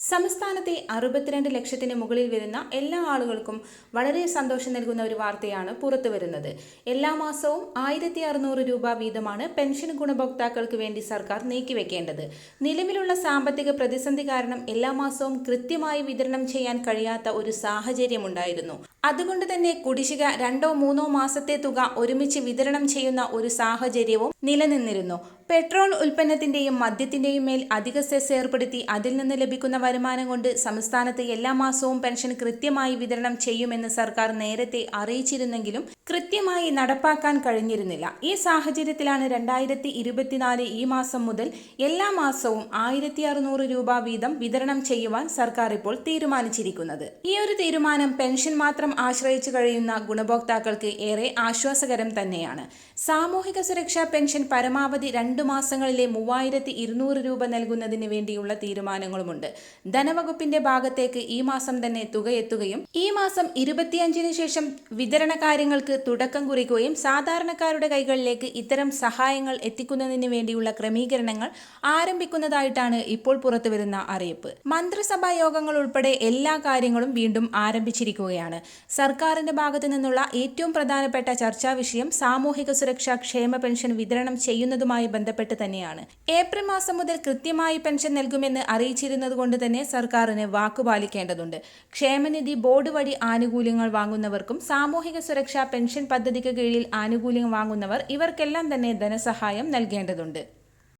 സംസ്ഥാനത്തെ അറുപത്തിരണ്ട് ലക്ഷത്തിന് മുകളിൽ വരുന്ന എല്ലാ ആളുകൾക്കും വളരെ സന്തോഷം നൽകുന്ന ഒരു വാർത്തയാണ് പുറത്തു വരുന്നത്. എല്ലാ മാസവും ആയിരത്തി അറുന്നൂറ് രൂപ വീതമാണ് പെൻഷൻ ഗുണഭോക്താക്കൾക്ക് വേണ്ടി സർക്കാർ നീക്കിവെക്കേണ്ടത്. നിലവിലുള്ള സാമ്പത്തിക പ്രതിസന്ധി കാരണം എല്ലാ മാസവും കൃത്യമായി വിതരണം ചെയ്യാൻ കഴിയാത്ത ഒരു സാഹചര്യമുണ്ടായിരുന്നു. അതുകൊണ്ട് തന്നെ കുടിശ്ശിക രണ്ടോ മൂന്നോ മാസത്തെ തുക ഒരുമിച്ച് വിതരണം ചെയ്യുന്ന ഒരു സാഹചര്യവും നിലനിന്നിരുന്നു. പെട്രോൾ ഉൽപ്പന്നത്തിന്റെയും മദ്യത്തിന്റെയും മേൽ അധിക സെസ് ഏർപ്പെടുത്തി അതിൽ നിന്ന് ലഭിക്കുന്ന വരുമാനം കൊണ്ട് സംസ്ഥാനത്ത് എല്ലാ മാസവും പെൻഷൻ കൃത്യമായി വിതരണം ചെയ്യുമെന്ന് സർക്കാർ നേരത്തെ അറിയിച്ചിരുന്നെങ്കിലും കൃത്യമായി നടപ്പാക്കാൻ കഴിഞ്ഞിരുന്നില്ല. ഈ സാഹചര്യത്തിലാണ് രണ്ടായിരത്തി ഇരുപത്തിനാല് ഈ മാസം മുതൽ എല്ലാ മാസവും ആയിരത്തി അറുന്നൂറ് രൂപ വീതം വിതരണം ചെയ്യുവാൻ സർക്കാർ ഇപ്പോൾ തീരുമാനിച്ചിരിക്കുന്നത്. ഈ ഒരു തീരുമാനം പെൻഷൻ മാത്രം ആശ്രയിച്ചു കഴിയുന്ന ഗുണഭോക്താക്കൾക്ക് ഏറെ ആശ്വാസകരം തന്നെയാണ്. സാമൂഹിക സുരക്ഷാ പെൻഷൻ പരമാവധി രണ്ടു മാസങ്ങളിലെ മൂവായിരത്തി ഇരുന്നൂറ് രൂപ നൽകുന്നതിന് വേണ്ടിയുള്ള തീരുമാനങ്ങളുമുണ്ട്. ധനവകുപ്പിന്റെ ഭാഗത്തേക്ക് ഈ മാസം തന്നെ തുക എത്തുകയും ഈ മാസം ഇരുപത്തിയഞ്ചിന് ശേഷം വിതരണ കാര്യങ്ങൾക്ക് തുടക്കം കുറിക്കുകയും സാധാരണക്കാരുടെ കൈകളിലേക്ക് ഇത്തരം സഹായങ്ങൾ എത്തിക്കുന്നതിന് വേണ്ടിയുള്ള ക്രമീകരണങ്ങൾ ആരംഭിക്കുന്നതായിട്ടാണ് ഇപ്പോൾ പുറത്തുവരുന്ന അറിയിപ്പ്. മന്ത്രിസഭാ യോഗങ്ങൾ ഉൾപ്പെടെ എല്ലാ കാര്യങ്ങളും വീണ്ടും ആരംഭിച്ചിരിക്കുകയാണ്. സർക്കാരിന്റെ ഭാഗത്തു നിന്നുള്ള ഏറ്റവും പ്രധാനപ്പെട്ട ചർച്ചാ വിഷയം സാമൂഹിക സുരക്ഷാ ക്ഷേമ പെൻഷൻ വിതരണം ചെയ്യുന്നതുമായി ബന്ധപ്പെട്ട് തന്നെയാണ്. ഏപ്രിൽ മാസം മുതൽ കൃത്യമായി പെൻഷൻ നൽകുമെന്ന് അറിയിച്ചിരുന്നതുകൊണ്ട് തന്നെ സർക്കാരിന് വാക്കുപാലിക്കേണ്ടതുണ്ട് ക്ഷേമനിധി ബോർഡ് വഴി ആനുകൂല്യങ്ങൾ വാങ്ങുന്നവർക്കും സാമൂഹിക സുരക്ഷാ പെൻഷൻ പദ്ധതിക്ക് കീഴിൽ ആനുകൂല്യം വാങ്ങുന്നവർ ഇവർക്കെല്ലാം തന്നെ ധനസഹായം നൽകേണ്ടതുണ്ട്.